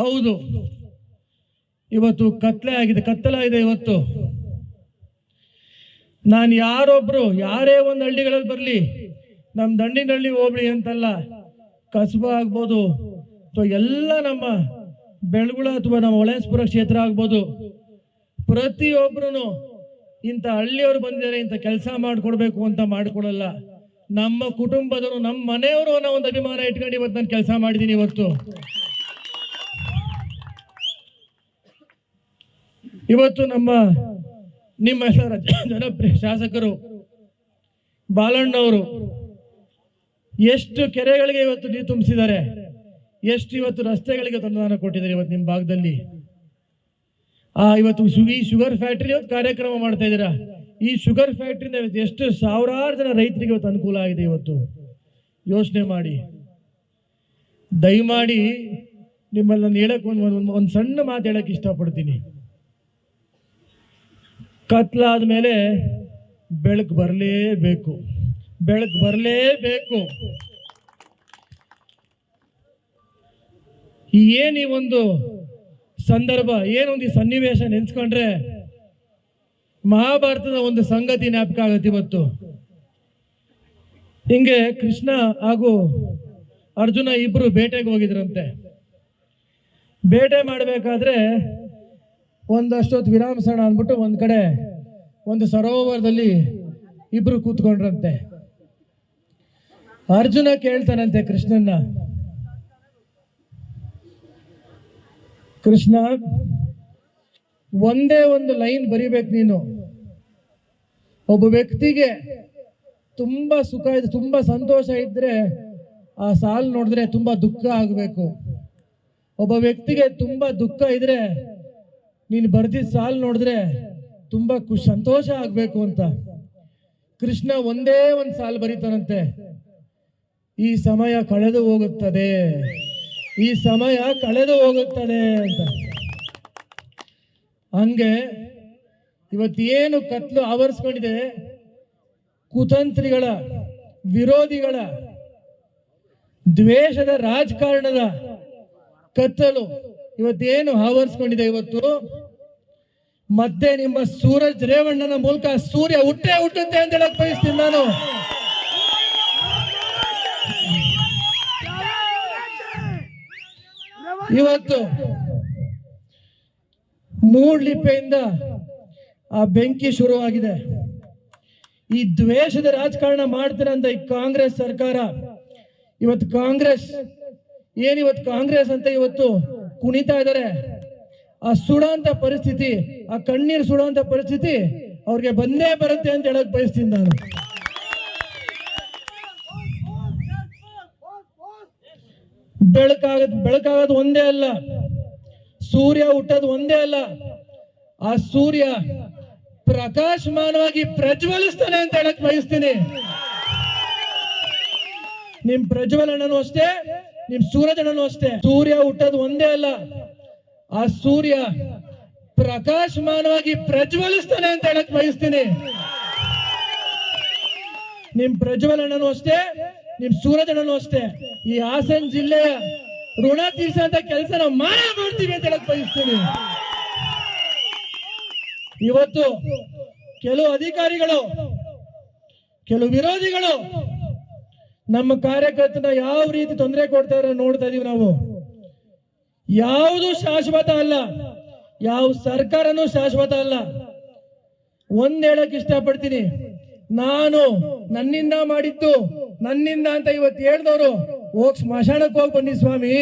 ಹೌದು. ಇವತ್ತು ಕತ್ಲೆ ಆಗಿದೆ ಕತ್ತಲಾಗಿದೆ ಇವತ್ತು. ನಾನು ಯಾರೊಬ್ರು, ಯಾರೇ ಒಂದು ಹಳ್ಳಿಗಳಲ್ಲಿ ಬರಲಿ ನಮ್ಮ ದಂಡಿನಳ್ಳಿ ಹೋಬಳಿ ಅಂತಲ್ಲ, ಕಸಬ ಆಗ್ಬೋದು, ಅಥವಾ ಎಲ್ಲ ನಮ್ಮ ಬೆಳಗುಳ ಅಥವಾ ನಮ್ಮ ಹೊಳೆಸ್ಪುರ ಕ್ಷೇತ್ರ ಆಗ್ಬೋದು. ಪ್ರತಿಯೊಬ್ಬರು ಇಂಥ ಹಳ್ಳಿಯವರು ಬಂದಿದ್ದಾರೆ, ಇಂಥ ಕೆಲಸ ಮಾಡಿಕೊಡ್ಬೇಕು ಅಂತ ಮಾಡಿಕೊಡಲ್ಲ ನಮ್ಮ ಕುಟುಂಬದವರು, ನಮ್ಮ ಮನೆಯವರು ಅನ್ನೋ ಒಂದು ಅಭಿಮಾನ ಇಟ್ಕೊಂಡು ಇವತ್ತು ನಾನು ಕೆಲಸ ಮಾಡಿದ್ದೀನಿ ಇವತ್ತು. ಇವತ್ತು ನಮ್ಮ ನಿಮ್ಮ ಹೆಸರು ಜನಪ್ರಿಯ ಶಾಸಕರು ಬಾಲಣ್ಣವರು ಎಷ್ಟು ಕೆರೆಗಳಿಗೆ ಇವತ್ತು ನೀರು ತುಂಬಿಸಿದ್ದಾರೆ, ಎಷ್ಟು ಇವತ್ತು ರಸ್ತೆಗಳಿಗೆ ಅನುದಾನ ಕೊಟ್ಟಿದ್ದಾರೆ ಇವತ್ತು ನಿಮ್ಮ ಭಾಗದಲ್ಲಿ? ಆ, ಇವತ್ತು ಈ ಶುಗರ್ ಫ್ಯಾಕ್ಟ್ರಿ ಇವತ್ತು ಕಾರ್ಯಕ್ರಮ ಮಾಡ್ತಾ ಇದ್ದೀರಾ? ಈ ಶುಗರ್ ಫ್ಯಾಕ್ಟ್ರಿಯಿಂದ ಇವತ್ತು ಎಷ್ಟು ಸಾವಿರಾರು ಜನ ರೈತರಿಗೆ ಇವತ್ತು ಅನುಕೂಲ ಆಗಿದೆ ಇವತ್ತು. ಯೋಚನೆ ಮಾಡಿ. ದಯಮಾಡಿ ನಿಮ್ಮಲ್ಲಿ ನಾನು ಹೇಳಕ್ ಒಂದು ಒಂದು ಸಣ್ಣ ಮಾತು ಹೇಳಕ್ ಇಷ್ಟಪಡ್ತೀನಿ. ಕತ್ಲಾದ ಮೇಲೆ ಬೆಳಕು ಬರಲೇಬೇಕು. ಬೆಳಕು ಬರಲೇಬೇಕು. ಏನು ಈ ಒಂದು ಸಂದರ್ಭ ಏನೊಂದು ಈ ಸನ್ನಿವೇಶ ನೆನ್ಸ್ಕೊಂಡ್ರೆ ಮಹಾಭಾರತದ ಒಂದು ಸಂಗತಿ ಜ್ಞಾಪಕ ಆಗತ್ತೆ ಇವತ್ತು. ಹಿಂಗೆ ಕೃಷ್ಣ ಹಾಗೂ ಅರ್ಜುನ ಇಬ್ರು ಬೇಟೆಗೆ ಹೋಗಿದ್ರಂತೆ. ಬೇಟೆ ಮಾಡಬೇಕಾದ್ರೆ ಒಂದಷ್ಟೊತ್ತು ವಿರಾಮಸಣ ಅಂದ್ಬಿಟ್ಟು ಒಂದು ಕಡೆ ಒಂದು ಸರೋವರದಲ್ಲಿ ಇಬ್ರು ಕೂತ್ಕೊಂಡ್ರಂತೆ. ಅರ್ಜುನ ಕೇಳ್ತಾನಂತೆ ಕೃಷ್ಣನ್ನ. ಕೃಷ್ಣ, ಒಂದೇ ಒಂದು ಲೈನ್ ಬರಿಬೇಕು ನೀನು. ಒಬ್ಬ ವ್ಯಕ್ತಿಗೆ ತುಂಬಾ ಸುಖ ಇದೆ, ತುಂಬಾ ಸಂತೋಷ ಇದ್ರೆ ಆ ಸಾಲು ನೋಡಿದ್ರೆ ತುಂಬಾ ದುಃಖ ಆಗಬೇಕು. ಒಬ್ಬ ವ್ಯಕ್ತಿಗೆ ತುಂಬಾ ದುಃಖ ಇದ್ರೆ ನೀನು ಬರ್ದಿದ್ ಸಾಲ್ ನೋಡಿದ್ರೆ ತುಂಬಾ ಖುಷ್ ಸಂತೋಷ ಆಗ್ಬೇಕು ಅಂತ. ಕೃಷ್ಣ ಒಂದೇ ಒಂದು ಸಾಲ್ ಬರೀತಾನಂತೆ. ಈ ಸಮಯ ಕಳೆದು ಹೋಗುತ್ತದೆ. ಈ ಸಮಯ ಕಳೆದು ಹೋಗುತ್ತದೆ ಅಂತ. ಹಂಗೆ ಇವತ್ತೇನು ಕತ್ಲು ಆವರಿಸ್ಕೊಂಡಿದೆ? ಕುತಂತ್ರಿಗಳ, ವಿರೋಧಿಗಳ, ದ್ವೇಷದ ರಾಜಕಾರಣದ ಕತ್ತಲು ಇವತ್ತೇನು ಆವರಿಸ್ಕೊಂಡಿದೆ ಇವತ್ತು? ಮತ್ತೆ ನಿಮ್ಮ ಸೂರಜ್ ರೇವಣ್ಣನ ಮೂಲಕ ಸೂರ್ಯ ಹುಟ್ಟೆ ಹುಟ್ಟುತ್ತೆ ಅಂತ ಹೇಳಕ್ ಬಯಸ್ತೀನಿ ನಾನು. ಇವತ್ತು ಮೂಡ್ಲಿಪ್ಪೆಯಿಂದ ಆ ಬೆಂಕಿ ಶುರುವಾಗಿದೆ. ಈ ದ್ವೇಷದ ರಾಜಕಾರಣ ಮಾಡ್ತಾರೆ ಅಂತ ಈ ಕಾಂಗ್ರೆಸ್ ಸರ್ಕಾರ. ಇವತ್ತು ಕಾಂಗ್ರೆಸ್ ಏನಿವತ್ತು ಕಾಂಗ್ರೆಸ್ ಅಂತ ಇವತ್ತು ಕುಣಿತಾ ಇದ್ದಾರೆ. ಆ ಸುಡೋಂತ ಪರಿಸ್ಥಿತಿ, ಆ ಕಣ್ಣೀರು ಸುಡುವಂತ ಪರಿಸ್ಥಿತಿ ಅವ್ರಿಗೆ ಬಂದೇ ಬರುತ್ತೆ ಅಂತ ಹೇಳಕ್ ಬಯಸ್ತೀನಿ ನಾನು. ಬೆಳಕಾಗದ್, ಬೆಳಕಾಗೋದು ಒಂದೇ ಅಲ್ಲ, ಸೂರ್ಯ ಹುಟ್ಟೋದು ಒಂದೇ ಅಲ್ಲ, ಆ ಸೂರ್ಯ ಪ್ರಕಾಶಮಾನವಾಗಿ ಪ್ರಜ್ವಲಿಸ್ತಾನೆ ಅಂತ ಹೇಳಕ್ ಬಯಸ್ತೀನಿ. ನಿಮ್ ಪ್ರಜ್ವಲನೂ ಅಷ್ಟೇ, ನಿಮ್ ಸೂರಜನನು ಅಷ್ಟೇ, ಸೂರ್ಯ ಹುಟ್ಟೋದು ಒಂದೇ ಅಲ್ಲ ಆ ಸೂರ್ಯ ಪ್ರಕಾಶಮಾನವಾಗಿ ಪ್ರಜ್ವಲಿಸ್ತಾನೆ ಅಂತ ಹೇಳಕ್ ಬಯಸ್ತೀನಿ. ನಿಮ್ ಪ್ರಜ್ವಲನನು ಅಷ್ಟೇ, ನಿಮ್ ಸೂರಜನನು ಅಷ್ಟೇ. ಈ ಹಾಸನ್ ಜಿಲ್ಲೆಯ ಋಣ ತೀರ್ಸಂತ ಕೆಲಸ ನಾವು ಮಾಡ ಮಾಡ್ತೀವಿ ಅಂತ ಹೇಳಕ್ ಬಯಸ್ತೀನಿ. ಇವತ್ತು ಕೆಲವು ಅಧಿಕಾರಿಗಳು, ಕೆಲವು ವಿರೋಧಿಗಳು ನಮ್ಮ ಕಾರ್ಯಕರ್ತನ ಯಾವ ರೀತಿ ತೊಂದರೆ ಕೊಡ್ತಾ ಇರೋ ನೋಡ್ತಾ ಇದೀವಿ ನಾವು. ಯಾವುದು ಶಾಶ್ವತ ಅಲ್ಲ, ಯಾವ ಸರ್ಕಾರನೂ ಶಾಶ್ವತ ಅಲ್ಲ. ಒಂದ್ ಹೇಳಕ್ ಇಷ್ಟಪಡ್ತೀನಿ. ನಾನು ನನ್ನಿಂದ ಮಾಡಿದ್ದು, ನನ್ನಿಂದ ಅಂತ ಇವತ್ತು ಹೇಳ್ದವ್ರು, ಹೋಗ್ ಸ್ಮಶಾನಕ್ಕೆ ಹೋಗಿ ಬನ್ನಿ ಸ್ವಾಮಿ.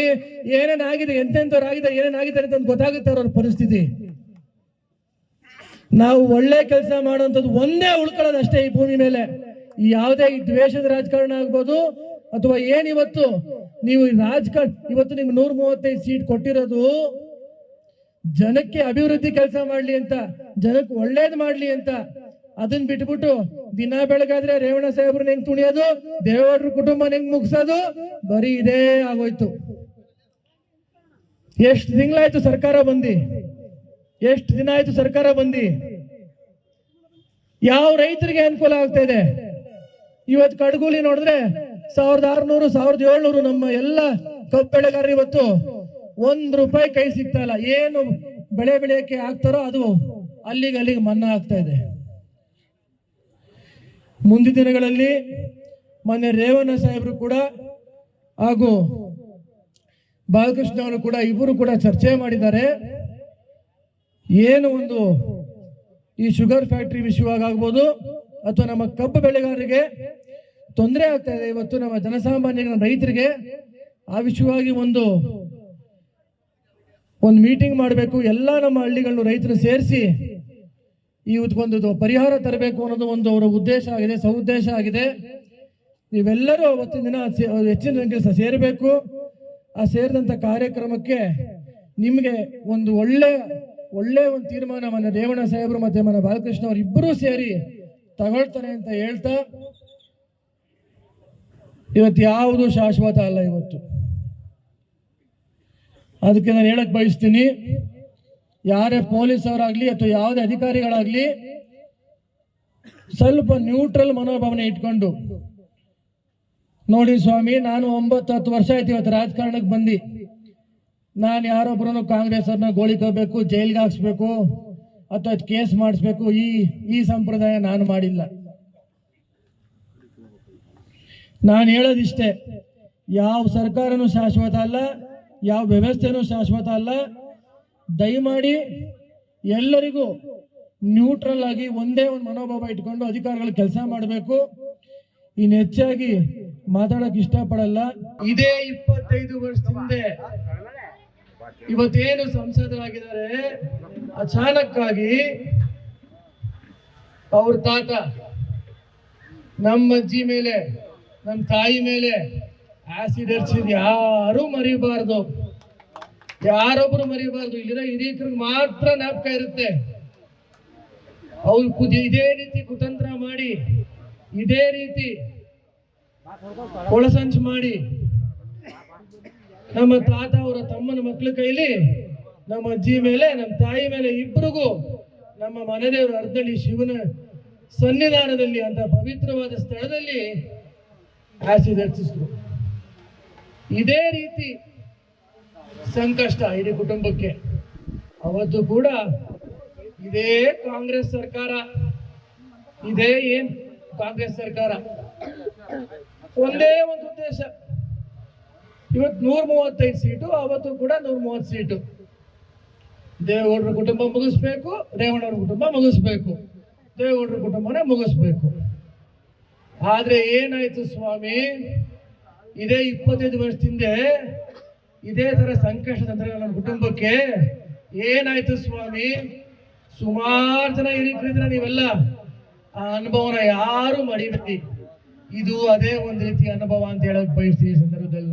ಏನೇನಾಗಿದೆ ಎಂತೆಂತವ್ರಾಗಿದೆ ಏನೇನಾಗಿದ್ದಾರೆ ಅಂತ ಗೊತ್ತಾಗುತ್ತೆ ಅವ್ರ ಪರಿಸ್ಥಿತಿ. ನಾವು ಒಳ್ಳೆ ಕೆಲಸ ಮಾಡುವಂಥದ್ದು ಒಂದೇ ಉಳ್ಕೊಳ್ಳೋದು ಅಷ್ಟೇ ಈ ಭೂಮಿ ಮೇಲೆ. ಯಾವುದೇ ದ್ವೇಷದ ರಾಜಕಾರಣ ಆಗ್ಬೋದು ಅಥವಾ ಏನ್ ಇವತ್ತು? ನೀವು ರಾಜಕಾರಣ ಇವತ್ತು ನಿಮ್ಗೆ ನೂರ ಮೂವತ್ತೈದು ಸೀಟ್ ಕೊಟ್ಟಿರೋದು, ಜನಕ್ಕೆ ಅಭಿವೃದ್ಧಿ ಕೆಲಸ ಮಾಡ್ಲಿ ಅಂತ, ಜನಕ್ಕೆ ಒಳ್ಳೇದ್ ಮಾಡ್ಲಿ ಅಂತ. ಅದನ್ನ ಬಿಟ್ಬಿಟ್ಟು ದಿನ ಬೆಳಗಾದ್ರೆ ರೇವಣ ಸಾಹೇಬ್ರನ್ನ ಹೆಂಗ್ ತುಣಿಯೋದು? ದೇವರ ಕುಟುಂಬ ಹೆಂಗ್ ಮುಗಿಸೋದು? ಬರೀ ಇದೇ ಆಗೋಯ್ತು. ಎಷ್ಟು ತಿಂಗಳಾಯ್ತು ಸರ್ಕಾರ ಬಂದಿ? ಎಷ್ಟು ದಿನ ಆಯ್ತು ಸರ್ಕಾರ ಬಂದಿ? ಯಾವ ರೈತರಿಗೆ ಅನುಕೂಲ ಆಗ್ತಾ ಇದೆ? ಇವತ್ತು ಕಡ್ಗೂಲಿ ನೋಡಿದ್ರೆ ಸಾವಿರದ ಆರ್ನೂರು, ಸಾವಿರದ ಏಳ್ನೂರು ನಮ್ಮ ಎಲ್ಲ ಕಬ್ಬು ಬೆಳೆಗಾರರು ಇವತ್ತು ಒಂದ್ ರೂಪಾಯಿ ಕೈ ಸಿಗ್ತಾ ಇಲ್ಲ. ಏನು ಬೆಳೆ ಬೆಳೆಯಕ್ಕೆ ಆಗ್ತಾರೋ ಅದು ಅಲ್ಲಿಗೆ ಅಲ್ಲಿಗೆ ಮನ್ನಾ ಆಗ್ತಾ ಇದೆ. ಮುಂದಿನ ದಿನಗಳಲ್ಲಿ ಮೊನ್ನೆ ರೇವಣ್ಣ ಸಾಹೇಬರು ಕೂಡ ಹಾಗೂ ಬಾಲಕೃಷ್ಣ ಅವರು ಕೂಡ ಇಬ್ಬರು ಕೂಡ ಚರ್ಚೆ ಮಾಡಿದ್ದಾರೆ. ಏನು ಒಂದು ಈ ಶುಗರ್ ಫ್ಯಾಕ್ಟ್ರಿ ವಿಷಯವಾಗಬಹುದು ಅಥವಾ ನಮ್ಮ ಕಬ್ಬು ಬೆಳೆಗಾರರಿಗೆ ತೊಂದರೆ ಆಗ್ತಾ ಇದೆ ಇವತ್ತು ನಮ್ಮ ಜನಸಾಮಾನ್ಯ ನಮ್ಮ ರೈತರಿಗೆ. ಆ ವಿಷಯವಾಗಿ ಒಂದು ಒಂದು ಮೀಟಿಂಗ್ ಮಾಡಬೇಕು. ಎಲ್ಲ ನಮ್ಮ ಹಳ್ಳಿಗಳನ್ನು ರೈತರು ಸೇರಿಸಿ ಇವತ್ತೊಂದು ಪರಿಹಾರ ತರಬೇಕು ಅನ್ನೋದು ಒಂದು ಅವರ ಉದ್ದೇಶ ಆಗಿದೆ ಸೌದ್ದೇಶ ಆಗಿದೆ. ನೀವೆಲ್ಲರೂ ಅವತ್ತಿನ ದಿನ ಹೆಚ್ಚಿನ ಸಂಖ್ಯೆ ಸೇರಬೇಕು. ಆ ಸೇರಿದಂಥ ಕಾರ್ಯಕ್ರಮಕ್ಕೆ ನಿಮಗೆ ಒಂದು ಒಳ್ಳೆ ಒಳ್ಳೆ ಒಂದು ತೀರ್ಮಾನವನ್ನು ರೇವಣ್ಣ ಸಾಹೇಬರು ಮತ್ತೆ ಮನ ಬಾಲಕೃಷ್ಣ ಅವರು ಇಬ್ಬರೂ ಸೇರಿ ತಗೊಳ್ತಾರೆ ಅಂತ ಹೇಳ್ತಾ ಇವತ್ತು ಯಾವುದು ಶಾಶ್ವತ ಅಲ್ಲ ಇವತ್ತು. ಅದಕ್ಕೆ ನಾನು ಹೇಳಕ್ ಬಯಸ್ತೀನಿ, ಯಾರೇ ಪೊಲೀಸ್ ಅವರಾಗ್ಲಿ ಅಥವಾ ಯಾವುದೇ ಅಧಿಕಾರಿಗಳಾಗ್ಲಿ, ಸ್ವಲ್ಪ ನ್ಯೂಟ್ರಲ್ ಮನೋಭಾವನೆ ಇಟ್ಕೊಂಡು, ನೋಡಿ ಸ್ವಾಮಿ, ನಾನು ಒಂಬತ್ತು ಹತ್ತು ವರ್ಷ ಆಯ್ತು ಇವತ್ತು ರಾಜಕಾರಣಕ್ಕೆ ಬಂದು, ನಾನು ಯಾರೊಬ್ಬರನ್ನು ಕಾಂಗ್ರೆಸ್ ಅವ್ರನ್ನ ಗೋಳಿಕೋಬೇಕು ಜೈಲ್ಗೆ ಹಾಕ್ಸ್ಬೇಕು, ಅಥವಾ ಕೇಸ್ ಮಾಡಿಸ್ಬೇಕು, ಈ ಈ ಸಂಪ್ರದಾಯ ನಾನು ಮಾಡಿಲ್ಲ. ನಾನು ಹೇಳೋದಿಷ್ಟೇ. ಯಾವ ಸರ್ಕಾರನೂ ಶಾಶ್ವತ ಅಲ್ಲ, ಯಾವ ವ್ಯವಸ್ಥೆನೂ ಶಾಶ್ವತ ಅಲ್ಲ. ದಯಮಾಡಿ ಎಲ್ಲರಿಗೂ ನ್ಯೂಟ್ರಲ್ ಆಗಿ ಒಂದೇ ಒಂದು ಮನೋಭಾವ ಇಟ್ಕೊಂಡು ಅಧಿಕಾರಿಗಳು ಕೆಲಸ ಮಾಡಬೇಕು. ಇನ್ನು ಹೆಚ್ಚಾಗಿ ಮಾತಾಡಕ್ ಇಷ್ಟಪಡಲ್ಲ. ಇದೇ ಇಪ್ಪತ್ತೈದು ವರ್ಷ ಹಿಂದೆ ಇವತ್ತೇನು ಸಂಸದರಾಗಿದ್ದಾರೆ, ಅಚಾನಕ್ಕಾಗಿ ಅವ್ರ ತಾತ ನಮ್ಮ ಅಜ್ಜಿ ಮೇಲೆ ನಮ್ಮ ತಾಯಿ ಮೇಲೆ ಆಸಿಡ್ ಹರಿಸಿದ್ ಯಾರು ಮರಿಬಾರ್ದು. ಯಾರೊಬ್ರು ಮರಿಬಾರ್ದು. ಇಲ್ಲಿರೋ ಹಿರಿಯಕರಿಗೆ ಮಾತ್ರ ಜ್ಞಾಪಕ ಇರುತ್ತೆ. ಅವ್ರು ಇದೇ ರೀತಿ ಕುತಂತ್ರ ಮಾಡಿ, ಇದೇ ರೀತಿ ಕೊಳಸಂಚು ಮಾಡಿ, ನಮ್ಮ ತಾತ ಅವರ ತಮ್ಮನ ಮಕ್ಕಳ ಕೈಲಿ ನಮ್ಮ ಅಜ್ಜಿ ಮೇಲೆ, ನಮ್ಮ ತಾಯಿ ಮೇಲೆ ಇಬ್ಬರಿಗೂ ನಮ್ಮ ಮನೆದೇವರ ಅರ್ಧಳಿ ಶಿವನ ಸನ್ನಿಧಾನದಲ್ಲಿ ಅಂತ ಪವಿತ್ರವಾದ ಸ್ಥಳದಲ್ಲಿ ಹಚ್ಚಿಸಿದ್ರು ಇದೇ ರೀತಿ ಸಂಕಷ್ಟ ಇಡೀ ಕುಟುಂಬಕ್ಕೆ. ಅವತ್ತು ಕೂಡ ಇದೇ ಕಾಂಗ್ರೆಸ್ ಸರ್ಕಾರ, ಇದೇ ಏನ್ ಕಾಂಗ್ರೆಸ್ ಸರ್ಕಾರ? ಒಂದೇ ಒಂದು ಉದ್ದೇಶ. ಇವತ್ತು ನೂರ ಮೂವತ್ತೈದು ಸೀಟು, ಅವತ್ತು ಕೂಡ ನೂರ ಮೂವತ್ತು ಸೀಟು. ದೇವೇಗೌಡರ ಕುಟುಂಬ ಮುಗಿಸ್ಬೇಕು, ರೇವಣ್ಣವ್ರ ಕುಟುಂಬ ಮುಗಿಸ್ಬೇಕು. ದೇವೇಗೌಡರ ಕುಟುಂಬನೇ ಮುಗಿಸ್ಬೇಕು. ಆದ್ರೆ ಏನಾಯ್ತು ಸ್ವಾಮಿ? ಇದೇ ಇಪ್ಪತ್ತೈದು ವರ್ಷದಿಂದ ಇದೇ ತರ ಸಂಕಷ್ಟ ತಂದ್ರೆ ನನ್ನ ಕುಟುಂಬಕ್ಕೆ ಏನಾಯ್ತು ಸ್ವಾಮಿ? ಸುಮಾರು ಜನ ಹಿರಿಕರಿದ್ರೆ ನೀವೆಲ್ಲ ಆ ಅನುಭವನ ಯಾರು ಮಡಿಬೇಡಿ. ಇದು ಅದೇ ಒಂದು ರೀತಿಯ ಅನುಭವ ಅಂತ ಹೇಳಕ್ ಬಯಸ್ತೀನಿ ಸಂದರ್ಭದಲ್ಲಿ.